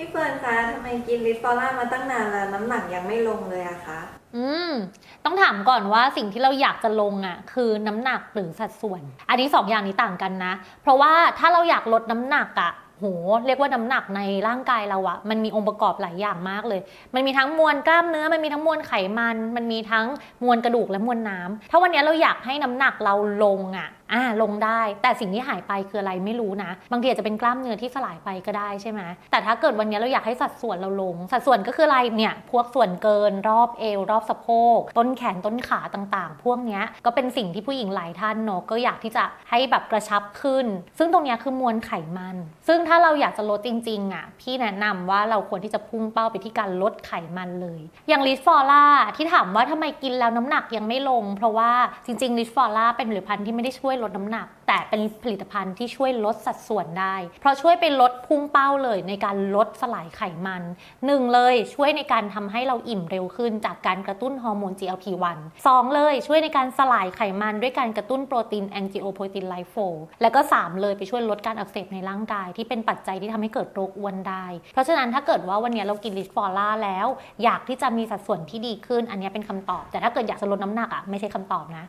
พี่เฟิร์นคะทำไมกินลิปฟอร่ามาตั้งนานแล้วน้ำหนักยังไม่ลงเลยอะคะ อืม ต้องถามก่อนว่าสิ่งที่เราอยากจะลงอะ คือน้ำหนักหรือสัดส่วน อันนี้สองอย่างนี้ต่างกันนะ เพราะว่าถ้าเราอยากลดน้ำหนักอะ โหเรียกว่าน้ำหนักในร่างกายเราอะมันมีองค์ประกอบหลายอย่างมากเลย มันมีทั้งมวลกล้ามเนื้อ มันมีทั้งมวลไขมัน มันมีทั้งมวลกระดูกและมวลน้ำถ้าวันนี้เราอยากให้น้ำหนักเราลงอะอ่าลงได้ แต่สิ่งที่หายไปคืออะไรไม่รู้นะ บางทีอาจจะเป็นกล้ามเนื้อที่สลายไปก็ได้ใช่ไหมแต่ถ้าเกิดวันนี้เราอยากให้สัดส่วนเราลง สัดส่วนก็คืออะไรเนี่ยพวกส่วนเกินรอบเอวรอบสะโพกต้นแขนต้นขาต่างๆ พวกเนี้ยก็เป็นสิ่งที่ผู้หญิงหลายท่านเนอะก็อยากที่จะให้แบบกระชับขึ้น ซึ่งตรงนี้คือมวลไขมัน ซึ่งถ้าเราอยากจะลดจริงๆอะพี่แนะนำว่าเราควรที่จะพุ่งเป้าไปที่การลดไขมันเลย อย่างลิสฟอร่าที่ถามว่าทำไมกินแล้วน้ำหนักยังไม่ลง เพราะว่าจริงๆลิสฟอร่าเป็นผลิตภัณฑ์ที่ไม่ได้ช่วยลดน้ำหนัก แต่เป็นผลิตภัณฑ์ที่ช่วยลดสัดส่วนได้ เพราะช่วยไปลดพุ่งเป้าเลยในการลดสลายไขมันหนึ่งเลยช่วยในการทำให้เราอิ่มเร็วขึ้น จากการกระตุ้นฮอร์โมน GLP-1 สองเลยช่วยในการสลายไขมันด้วยการกระตุ้นโปรตีน angiopoietin lipase แล้วก็สามเลยไปช่วยลดการอักเสบในร่างกาย ที่เป็นปัจจัยที่ทำให้เกิดโรคอ้วนได้ เพราะฉะนั้นถ้าเกิดว่าวันนี้เรากินลิสฟอร่าแล้ว อยากที่จะมีสัดส่วนที่ดีขึ้น อันนี้เป็นคำตอบ แต่ถ้าเกิดอยากจะลดน้ำหนักอะไม่ใช่คำตอบนะ